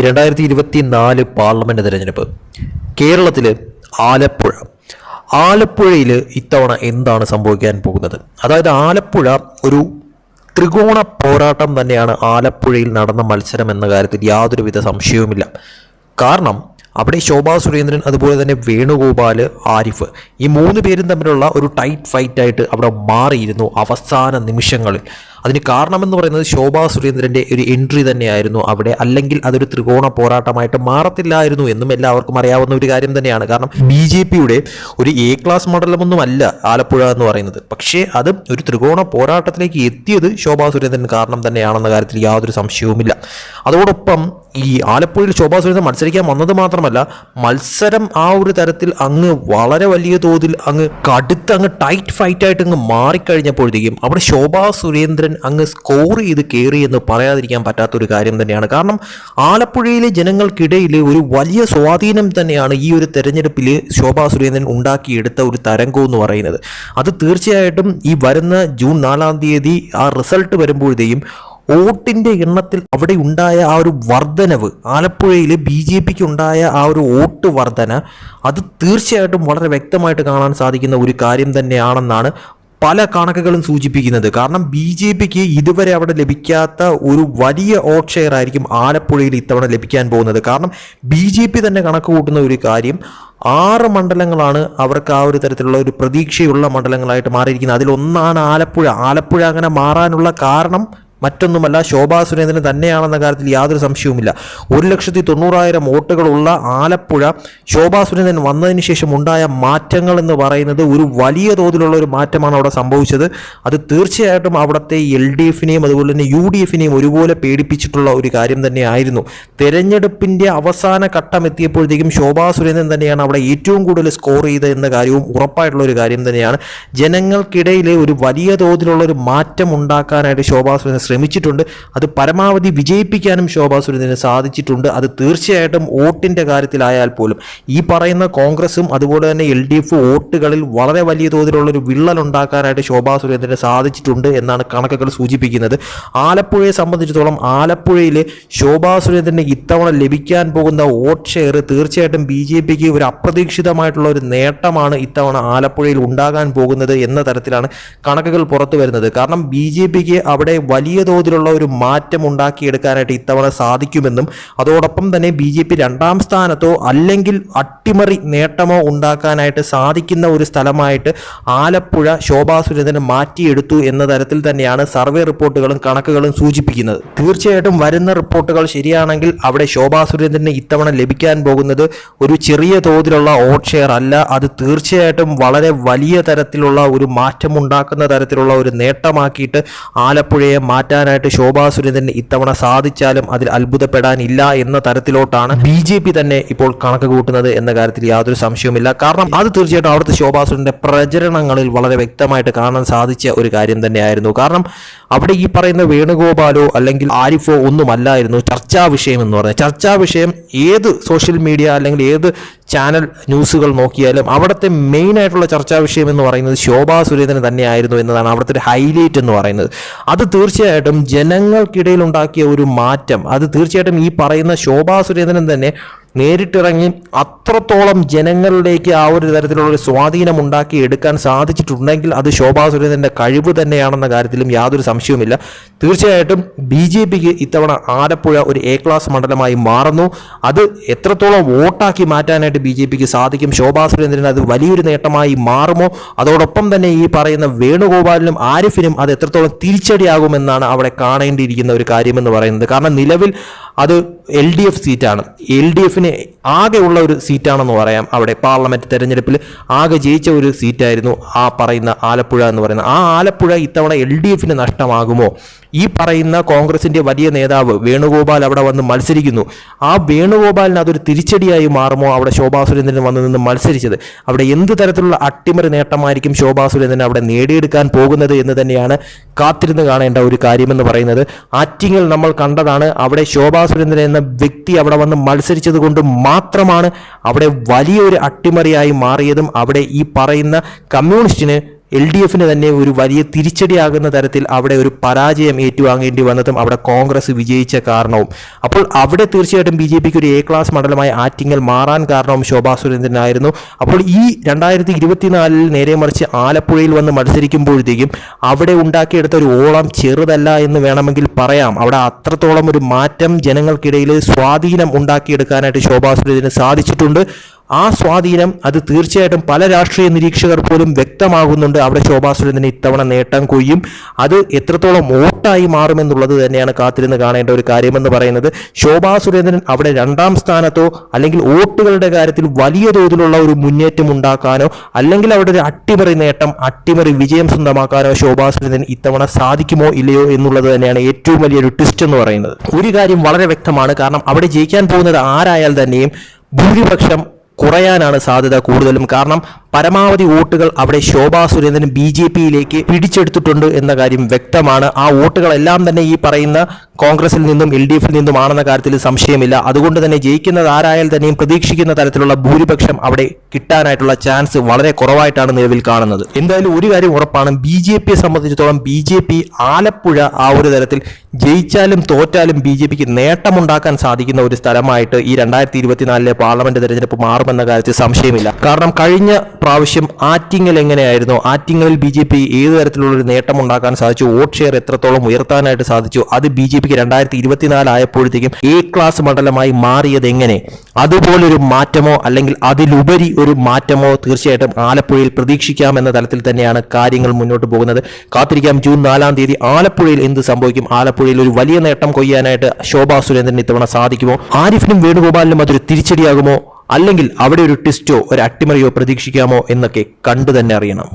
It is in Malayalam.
രണ്ടായിരത്തി ഇരുപത്തി നാല് പാർലമെന്റ് തിരഞ്ഞെടുപ്പ്. കേരളത്തിൽ ആലപ്പുഴ. ആലപ്പുഴയിൽ ഇത്തവണ എന്താണ് സംഭവിക്കാൻ പോകുന്നത്? അതായത് ആലപ്പുഴ ഒരു ത്രികോണ പോരാട്ടം തന്നെയാണ് ആലപ്പുഴയിൽ നടന്ന മത്സരം എന്ന കാര്യത്തിൽ യാതൊരുവിധ സംശയവുമില്ല. കാരണം അവിടെ ശോഭാ സുരേന്ദ്രൻ അതുപോലെ തന്നെ വേണുഗോപാൽ ആരിഫ് ഈ മൂന്ന് പേരും തമ്മിലുള്ള ഒരു ടൈറ്റ് ഫൈറ്റായിട്ട് അവിടെ മാറിയിരുന്നു അവസാന നിമിഷങ്ങളിൽ. അതിന് കാരണമെന്ന് പറയുന്നത് ശോഭാ സുരേന്ദ്രന്റെ ഒരു എൻട്രി തന്നെയായിരുന്നു അവിടെ. അല്ലെങ്കിൽ അതൊരു ത്രികോണ പോരാട്ടമായിട്ട് മാറത്തില്ലായിരുന്നു എന്നും എല്ലാവർക്കും അറിയാവുന്ന ഒരു കാര്യം തന്നെയാണ്. കാരണം ബി ജെ പിയുടെ ഒരു എ ക്ലാസ് മണ്ഡലമൊന്നും അല്ല ആലപ്പുഴ എന്ന് പറയുന്നത്. പക്ഷേ അത് ഒരു ത്രികോണ പോരാട്ടത്തിലേക്ക് എത്തിയത് ശോഭാ സുരേന്ദ്രൻ കാരണം തന്നെയാണെന്ന കാര്യത്തിൽ യാതൊരു സംശയവുമില്ല. അതോടൊപ്പം ഈ ആലപ്പുഴയിൽ ശോഭാ സുരേന്ദ്രൻ മത്സരിക്കാൻ വന്നത് മാത്രമല്ല മത്സരം ആ ഒരു തരത്തിൽ അങ്ങ് വളരെ വലിയ തോതിൽ അങ്ങ് കടുത്ത് അങ്ങ് ടൈറ്റ് ഫൈറ്റായിട്ട് അങ്ങ് മാറിക്കഴിഞ്ഞപ്പോഴത്തേക്കും അവിടെ ശോഭാ സുരേന്ദ്രൻ അങ്ങ് സ്കോർ ചെയ്ത് കയറി എന്ന് പറയാതിരിക്കാൻ പറ്റാത്തൊരു കാര്യം തന്നെയാണ്. കാരണം ആലപ്പുഴയിലെ ജനങ്ങൾക്കിടയിൽ ഒരു വലിയ സ്വാധീനം തന്നെയാണ് ഈ ഒരു തെരഞ്ഞെടുപ്പിൽ ശോഭാ സുരേന്ദ്രൻ ഉണ്ടാക്കിയെടുത്ത ഒരു തരംഗം എന്ന് പറയുന്നത്. അത് തീർച്ചയായിട്ടും ഈ വരുന്ന ജൂൺ നാലാം തീയതി ആ റിസൾട്ട് വരുമ്പോഴത്തേക്കും വോട്ടിന്റെ എണ്ണത്തിൽ അവിടെ ഉണ്ടായ ആ ഒരു വർധനവ് ആലപ്പുഴയിൽ ബി ജെ പിക്ക് ഉണ്ടായ ആ ഒരു വോട്ട് വർധന അത് തീർച്ചയായിട്ടും വളരെ വ്യക്തമായിട്ട് കാണാൻ സാധിക്കുന്ന ഒരു കാര്യം തന്നെയാണെന്നാണ് പല കണക്കുകളും സൂചിപ്പിക്കുന്നത്. കാരണം ബി ജെ പിക്ക് ഇതുവരെ അവിടെ ലഭിക്കാത്ത ഒരു വലിയ ഓട്ട് ഷെയർ ആയിരിക്കും ആലപ്പുഴയിൽ ഇത്തവണ ലഭിക്കാൻ പോകുന്നത്. കാരണം ബി ജെ പി തന്നെ കണക്ക് കൂട്ടുന്ന ഒരു കാര്യം ആറ് മണ്ഡലങ്ങളാണ് അവർക്ക് ആ ഒരു തരത്തിലുള്ള ഒരു പ്രതീക്ഷയുള്ള മണ്ഡലങ്ങളായിട്ട് മാറിയിരിക്കുന്നത്. അതിലൊന്നാണ് ആലപ്പുഴ. ആലപ്പുഴ അങ്ങനെ മാറാനുള്ള കാരണം മറ്റൊന്നുമല്ല ശോഭാ സുരേന്ദ്രൻ തന്നെയാണെന്ന കാര്യത്തിൽ യാതൊരു സംശയവുമില്ല. ഒരു ലക്ഷത്തി തൊണ്ണൂറായിരം വോട്ടുകളുള്ള ആലപ്പുഴ ശോഭാ സുരേന്ദ്രൻ വന്നതിന് ശേഷം ഉണ്ടായ മാറ്റങ്ങൾ എന്ന് പറയുന്നത് ഒരു വലിയ തോതിലുള്ള ഒരു മാറ്റമാണ് അവിടെ സംഭവിച്ചത്. അത് തീർച്ചയായിട്ടും അവിടുത്തെ എൽ ഡി എഫിനെയും അതുപോലെ തന്നെ യു ഡി എഫിനെയും ഒരുപോലെ പേടിപ്പിച്ചിട്ടുള്ള ഒരു കാര്യം തന്നെയായിരുന്നു. തെരഞ്ഞെടുപ്പിന്റെ അവസാന ഘട്ടം എത്തിയപ്പോഴത്തേക്കും ശോഭാ സുരേന്ദ്രൻ തന്നെയാണ് അവിടെ ഏറ്റവും കൂടുതൽ സ്കോർ ചെയ്തത് എന്ന കാര്യവും ഉറപ്പായിട്ടുള്ള ഒരു കാര്യം തന്നെയാണ്. ജനങ്ങൾക്കിടയിലെ ഒരു വലിയ തോതിലുള്ള ഒരു മാറ്റം ഉണ്ടാക്കാനായിട്ട് ശോഭാ സുരേന്ദ്രൻ ശ്രമിച്ചിട്ടുണ്ട്. അത് പരമാവധി വിജയിപ്പിക്കാനും ശോഭാ സുരേന്ദ്രന് സാധിച്ചിട്ടുണ്ട്. അത് തീർച്ചയായിട്ടും വോട്ടിന്റെ കാര്യത്തിലായാൽ പോലും. ഈ പറയുന്ന കോൺഗ്രസും അതുപോലെ തന്നെ എൽ ഡി എഫ് വോട്ടുകളിൽ വളരെ വലിയ തോതിലുള്ളൊരു വിള്ളൽ ഉണ്ടാക്കാനായിട്ട് ശോഭാ സുരേന്ദ്രന് സാധിച്ചിട്ടുണ്ട് എന്നാണ് കണക്കുകൾ സൂചിപ്പിക്കുന്നത്. ആലപ്പുഴയെ സംബന്ധിച്ചിടത്തോളം ആലപ്പുഴയിൽ ശോഭാ സുരേന്ദ്രന് ഇത്തവണ ലഭിക്കാൻ പോകുന്ന വോട്ട് ഷെയർ തീർച്ചയായിട്ടും ബി ജെ പിക്ക് ഒരു അപ്രതീക്ഷിതമായിട്ടുള്ള ഒരു നേട്ടമാണ് ഇത്തവണ ആലപ്പുഴയിൽ ഉണ്ടാകാൻ പോകുന്നത് എന്ന തരത്തിലാണ് കണക്കുകൾ പുറത്തു വരുന്നത് കാരണം ബി ജെ പിക്ക് അവിടെ വലിയ തോതിലുള്ള ഒരു മാറ്റം ഉണ്ടാക്കിയെടുക്കാനായിട്ട് ഇത്തവണ സാധിക്കുമെന്നും അതോടൊപ്പം തന്നെ ബി ജെ പി രണ്ടാം സ്ഥാനത്തോ അല്ലെങ്കിൽ അട്ടിമറി നേട്ടമോ ഉണ്ടാക്കാനായിട്ട് സാധിക്കുന്ന ഒരു സ്ഥലമായിട്ട് ആലപ്പുഴ ശോഭാ സുരേന്ദ്രൻ മാറ്റിയെടുത്തു എന്ന തരത്തിൽ തന്നെയാണ് സർവേ റിപ്പോർട്ടുകളും കണക്കുകളും സൂചിപ്പിക്കുന്നത്. തീർച്ചയായിട്ടും വരുന്ന റിപ്പോർട്ടുകൾ ശരിയാണെങ്കിൽ അവിടെ ശോഭാ സുരേന്ദ്രന് ഇത്തവണ ലഭിക്കാൻ പോകുന്നത് ഒരു ചെറിയ തോതിലുള്ള ഓട്ട് ഷെയർ അല്ല. അത് തീർച്ചയായിട്ടും വളരെ വലിയ തരത്തിലുള്ള ഒരു മാറ്റമുണ്ടാക്കുന്ന തരത്തിലുള്ള ഒരു നേട്ടമാക്കിയിട്ട് ആലപ്പുഴയെ മാറ്റാനായിട്ട് ശോഭാ സുരേന്ദ്രന് ഇത്തവണ സാധിച്ചാലും അതിൽ അത്ഭുതപ്പെടാനില്ല എന്ന തരത്തിലോട്ടാണ് ബി ജെ പി തന്നെ ഇപ്പോൾ കണക്ക് കൂട്ടുന്നത് എന്ന കാര്യത്തിൽ യാതൊരു സംശയവുമില്ല. കാരണം അത് തീർച്ചയായിട്ടും അവിടുത്തെ ശോഭാ സുരേന്ദ്രന്റെ പ്രചരണങ്ങളിൽ വളരെ വ്യക്തമായിട്ട് കാണാൻ സാധിച്ച ഒരു കാര്യം തന്നെയായിരുന്നു. കാരണം അവിടെ ഈ പറയുന്ന വേണുഗോപാലോ അല്ലെങ്കിൽ ആരിഫോ ഒന്നുമല്ലായിരുന്നു ചർച്ചാ വിഷയം എന്ന് പറഞ്ഞാൽ. ചർച്ചാ വിഷയം ഏത് സോഷ്യൽ മീഡിയ അല്ലെങ്കിൽ ഏത് ചാനൽ ന്യൂസുകൾ നോക്കിയാലും അവിടുത്തെ മെയിൻ ആയിട്ടുള്ള ചർച്ചാ വിഷയം എന്ന് പറയുന്നത് ശോഭാ സുരേന്ദ്രൻ തന്നെയായിരുന്നു എന്നതാണ് അവിടുത്തെ ഒരു ഹൈലൈറ്റ് എന്ന് പറയുന്നത്. അത് തീർച്ചയായിട്ടും ജനങ്ങൾക്കിടയിൽ ഉണ്ടാക്കിയ ഒരു മാറ്റം. അത് തീർച്ചയായിട്ടും ഈ പറയുന്ന ശോഭാ സുരേന്ദ്രൻ തന്നെ നേരിട്ടിറങ്ങി അത്രത്തോളം ജനങ്ങളിലേക്ക് ആ ഒരു തരത്തിലുള്ള ഒരു സ്വാധീനം ഉണ്ടാക്കി എടുക്കാൻ സാധിച്ചിട്ടുണ്ടെങ്കിൽ അത് ശോഭാ സുരേന്ദ്രന്റെ കഴിവ് തന്നെയാണെന്ന കാര്യത്തിലും യാതൊരു സംശയവുമില്ല. തീർച്ചയായിട്ടും ബി ജെ പിക്ക് ഇത്തവണ ആലപ്പുഴ ഒരു എ ക്ലാസ് മണ്ഡലമായി മാറുന്നു. അത് എത്രത്തോളം വോട്ടാക്കി മാറ്റാനായിട്ട് ബി ജെ പിക്ക് സാധിക്കും ശോഭാ സുരേന്ദ്രൻ അത് വലിയൊരു നേട്ടമായി മാറുമോ? അതോടൊപ്പം തന്നെ ഈ പറയുന്ന വേണുഗോപാലിനും ആരിഫിനും അത് എത്രത്തോളം തിരിച്ചടിയാകുമെന്നാണ് അവിടെ കാണേണ്ടിയിരിക്കുന്ന ഒരു കാര്യമെന്ന് പറയുന്നത്. കാരണം നിലവിൽ അത് എൽ ഡി എഫ് സീറ്റാണ് എൽ ഡി എഫിന് ആകെയുള്ള ഒരു സീറ്റാണെന്ന് പറയാം. അവിടെ പാർലമെന്റ് തെരഞ്ഞെടുപ്പിൽ ആകെ ജയിച്ച ഒരു സീറ്റായിരുന്നു ആ പറയുന്ന ആലപ്പുഴ എന്ന് പറയുന്നത്. ആ ആലപ്പുഴ ഇത്തവണ എൽ ഡി എഫിന് നഷ്ടമാകുമോ? ഈ പറയുന്ന കോൺഗ്രസിന്റെ വലിയ നേതാവ് വേണുഗോപാൽ അവിടെ വന്ന് മത്സരിക്കുന്നു. ആ വേണുഗോപാലിന് അതൊരു തിരിച്ചടിയായി മാറുമോ? അവിടെ ശോഭാ സുരേന്ദ്രൻ വന്ന് നിന്ന് മത്സരിച്ചത്. അവിടെ എന്ത് തരത്തിലുള്ള അട്ടിമറി നേട്ടമായിരിക്കും ശോഭാ സുരേന്ദ്രൻ അവിടെ നേടിയെടുക്കാൻ പോകുന്നത് എന്ന് തന്നെയാണ് കാത്തിരുന്ന് കാണേണ്ട ഒരു കാര്യമെന്ന് പറയുന്നത്. ആറ്റിങ്ങിൽ നമ്മൾ കണ്ടതാണ് അവിടെ ശോഭാ സുരേന്ദ്രൻ എന്ന വ്യക്തി അവിടെ വന്ന് മത്സരിച്ചത് കൊണ്ട് മാത്രമാണ് അവിടെ വലിയൊരു അട്ടിമറിയായി മാറിയതും അവിടെ ഈ പറയുന്ന കമ്മ്യൂണിസ്റ്റിന് എൽ ഡി എഫിന് തന്നെ ഒരു വലിയ തിരിച്ചടിയാകുന്ന തരത്തിൽ അവിടെ ഒരു പരാജയം ഏറ്റുവാങ്ങേണ്ടി വന്നതും അവിടെ കോൺഗ്രസ് വിജയിച്ച കാരണവും. അപ്പോൾ അവിടെ തീർച്ചയായിട്ടും ബി ജെ പിക്ക് ഒരു എ ക്ലാസ് മണ്ഡലമായ ആറ്റിങ്ങൽ മാറാൻ കാരണവും ശോഭാ സുരേന്ദ്രനായിരുന്നു. അപ്പോൾ ഈ രണ്ടായിരത്തി ഇരുപത്തിനാലിൽ നേരെ മറിച്ച് ആലപ്പുഴയിൽ വന്ന് മത്സരിക്കുമ്പോഴത്തേക്കും അവിടെ ഉണ്ടാക്കിയെടുത്ത ഒരു ഓളം ചെറുതല്ല എന്ന് വേണമെങ്കിൽ പറയാം. അവിടെ അത്രത്തോളം ഒരു മാറ്റം ജനങ്ങൾക്കിടയിൽ സ്വാധീനം ഉണ്ടാക്കിയെടുക്കാനായിട്ട് ശോഭാ സുരേന്ദ്രന് സാധിച്ചിട്ടുണ്ട്. ആ സ്വാധീനം അത് തീർച്ചയായിട്ടും പല രാഷ്ട്രീയ നിരീക്ഷകർ പോലും വ്യക്തമാകുന്നുണ്ട്. അവിടെ ശോഭാ സുരേന്ദ്രൻ ഇത്തവണ നേട്ടം കൊയ്യും. അത് എത്രത്തോളം വോട്ടായി മാറുമെന്നുള്ളത് തന്നെയാണ് കാത്തിരുന്ന് കാണേണ്ട ഒരു കാര്യമെന്ന് പറയുന്നത്. ശോഭാ സുരേന്ദ്രൻ അവിടെ രണ്ടാം സ്ഥാനത്തോ അല്ലെങ്കിൽ വോട്ടുകളുടെ കാര്യത്തിൽ വലിയ തോതിലുള്ള ഒരു മുന്നേറ്റം ഉണ്ടാക്കാനോ അല്ലെങ്കിൽ അവിടെ ഒരു അട്ടിമറി നേട്ടം അട്ടിമറി വിജയം സ്വന്തമാക്കാനോ ശോഭാ സുരേന്ദ്രൻ ഇത്തവണ സാധിക്കുമോ ഇല്ലയോ എന്നുള്ളത് തന്നെയാണ് ഏറ്റവും വലിയൊരു ട്വിസ്റ്റ് എന്ന് പറയുന്നത്. ഒരു കാര്യം വളരെ വ്യക്തമാണ്. കാരണം അവിടെ ജയിക്കാൻ പോകുന്നത് ആരായാൽ തന്നെയും ഭൂരിപക്ഷം കുറയാനാണ് സാധ്യത കൂടുതലും. കാരണം പരമാവധി വോട്ടുകൾ അവിടെ ശോഭാ സുരേന്ദ്രൻ ബി ജെ പിയിലേക്ക് പിടിച്ചെടുത്തിട്ടുണ്ട് എന്ന കാര്യം വ്യക്തമാണ്. ആ വോട്ടുകളെല്ലാം തന്നെ ഈ പറയുന്ന കോൺഗ്രസിൽ നിന്നും എൽ ഡി എഫിൽ നിന്നുമാണെന്ന കാര്യത്തിൽ സംശയമില്ല. അതുകൊണ്ട് തന്നെ ജയിക്കുന്നത് ആരായാൽ തന്നെയും പ്രതീക്ഷിക്കുന്ന തരത്തിലുള്ള ഭൂരിപക്ഷം അവിടെ കിട്ടാനായിട്ടുള്ള ചാൻസ് വളരെ കുറവായിട്ടാണ് നിലവിൽ കാണുന്നത്. എന്തായാലും ഒരു കാര്യം ഉറപ്പാണ്. ബി ജെ പിയെ സംബന്ധിച്ചിടത്തോളം ബി ജെ പി ആലപ്പുഴ ആ ഒരു തരത്തിൽ ജയിച്ചാലും തോറ്റാലും ബി ജെ പിക്ക് നേട്ടമുണ്ടാക്കാൻ സാധിക്കുന്ന ഒരു സ്ഥലമായിട്ട് ഈ രണ്ടായിരത്തി ഇരുപത്തിനാലിലെ പാർലമെന്റ് തെരഞ്ഞെടുപ്പ് മാറുമെന്ന കാര്യത്തിൽ സംശയമില്ല. കാരണം കഴിഞ്ഞ പ്രാവശ്യം ആറ്റിങ്ങൽ എങ്ങനെയായിരുന്നു? ആറ്റിങ്ങലിൽ ബി ജെ പി ഏത് തരത്തിലുള്ള ഒരു നേട്ടം ഉണ്ടാക്കാൻ സാധിച്ചു? വോട്ട് ഷെയർ എത്രത്തോളം ഉയർത്താനായിട്ട് സാധിച്ചു? അത് ബി ജെ പിക്ക് രണ്ടായിരത്തി ഇരുപത്തിനാല് ആയപ്പോഴത്തേക്കും എ ക്ലാസ് മണ്ഡലമായി മാറിയത് എങ്ങനെ? അതുപോലൊരു മാറ്റമോ അല്ലെങ്കിൽ അതിലുപരി ഒരു മാറ്റമോ തീർച്ചയായിട്ടും ആലപ്പുഴയിൽ പ്രതീക്ഷിക്കാം എന്ന തലത്തിൽ തന്നെയാണ് കാര്യങ്ങൾ മുന്നോട്ട് പോകുന്നത്. കാത്തിരിക്കാം. ജൂൺ നാലാം തീയതി ആലപ്പുഴയിൽ എന്ത് സംഭവിക്കും? ആലപ്പുഴയിൽ ഒരു വലിയ നേട്ടം കൊയ്യാനായിട്ട് ശോഭാ സുരേന്ദ്രൻ ഇത്തവണ സാധിക്കുമോ? ആരിഫിനും വേണുഗോപാലിനും അതൊരു തിരിച്ചടിയാകുമോ? അല്ലെങ്കിൽ അവിടെ ഒരു ട്വിസ്റ്റോ ഒരു അട്ടിമറിയോ പ്രതീക്ഷിക്കാമോ എന്നൊക്കെ കണ്ടു തന്നെ അറിയണം.